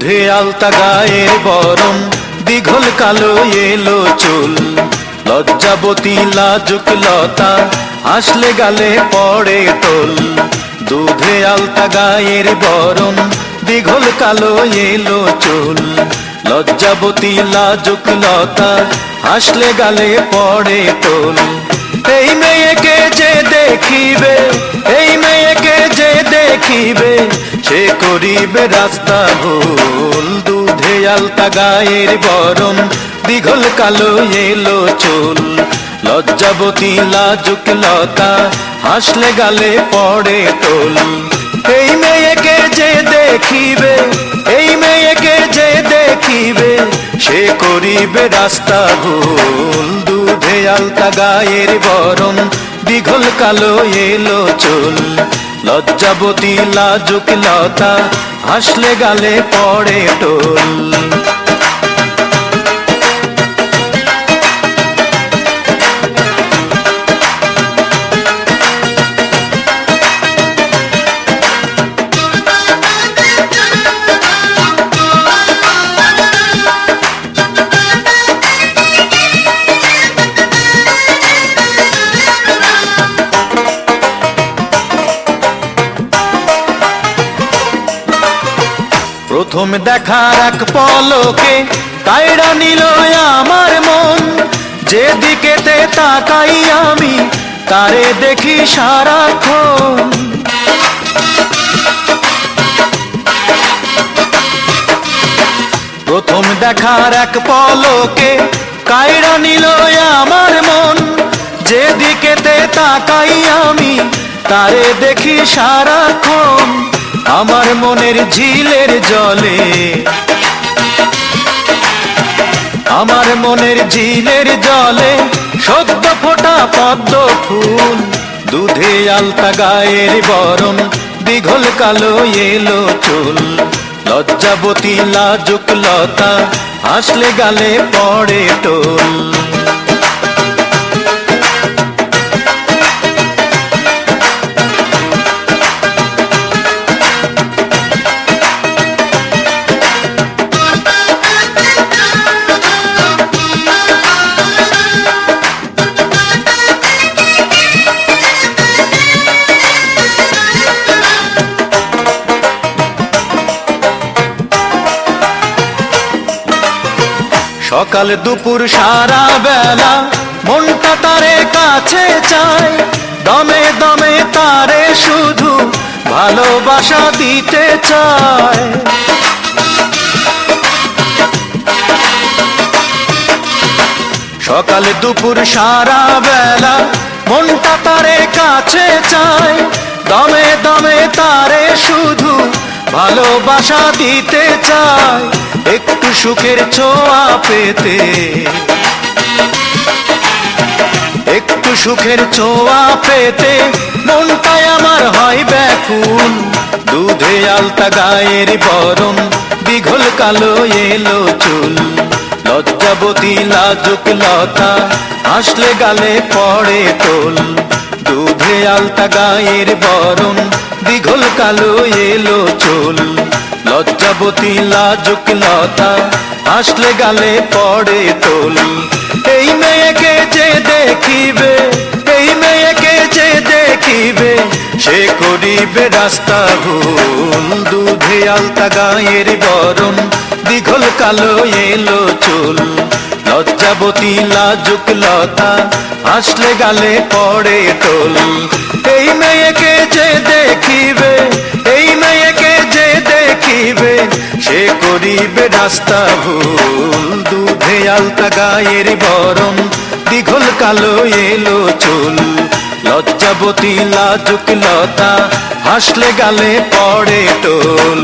দুধে আলতা গায়ের বরণ, দীঘল কালো এলো চুল। লজ্জাবতী লাজুক লতা আসলে গালে পড়ে টোল দুধে আলতা গায়ের বরণ, দীঘল কালো এলো চুল। লজ্জাবতী লাজুক লতা আসলে গালে পড়ে টোল এই মেয়েকে যে সে করিবে রাস্তা ভুল দুধে আলতা গায়ের বরণ, দীঘল কালো এলো চুল। লজ্জাবতী লাজুক লতা, হাসলে গালে পড়ে টোল এই মেয়েকে যে দেখিবে, এই মেয়েকে যে দেখিবে, সে করিবে রাস্তা ভুল। দুধে আলতা গায়ের বরণ, দীঘল কালো এলো চুল। লজ্জাবতী লাজুক লতা হাসলে গালে পড়ে টোল প্রথম দেখার এক পলকে কায়রা নিল আমার মন। যেদিকেতে তাকাই আমি, তারে দেখি সারাক্ষণ। প্রথম দেখার এক পলকে কায়রা নিল আমার মন। যেদিকেতে তাকাই আমি, তারে দেখি সারাক্ষণ। আমার মনের ঝিলের জলে। আমার মনের ঝিলের জলে সদ্য ফোটা পদ্ম ফুল, দুধে আলতা গায়ের বরণ, দীঘল কালো এলো চুল। লজ্জাবতী লাজুক লতা, হাসলে গালে পড়ে টোল। সকাল দুপুর সারা বেলা মনটা তারে কাছে চায়। দমে দমে তারে শুধু ভালোবাসা দিতে চায়। সকাল দুপুর সারা বেলা মনটা তারে কাছে চায়। ভালোবাসা দিতে চায় একটু সুখের ছোঁয়া পেতে। একটু সুখের ছোঁয়া পেতে মনটাই আমার হয় ব্যাকুল। দুধে আলতা গায়ের বরণ, দীঘল কালো এলো চুল। লজ্জাবতী লাজুক লতা, হাসলে গালে পড়ে তোল। দুধে আলতা গায়ের বরণ, দীঘল কালো এলো চুল। লজ্জাবতী লাজুক লতা হাসলে গালে পড়ে তোল। এই মেয়েকে যে দেখিবে, এই মেয়েকে যে দেখিবে, সে করিবে রাস্তা ভুল। দুধে আলতা গায়ের বরণ, দীঘল কালো এলো চুল। লজ্জাবতী লাজুক লতা হাসলে গালে পড়ে টোল এই মেয়েকে যে দেখিবে, এই মেয়েকে যে দেখিবে, সে করিবে রাস্তা ভুল। দুধে আলতা গায়ের বরণ, দীঘল কালো এলো চুল। লজ্জাবতী লাজুক লতা হাসলে গালে পড়ে টোল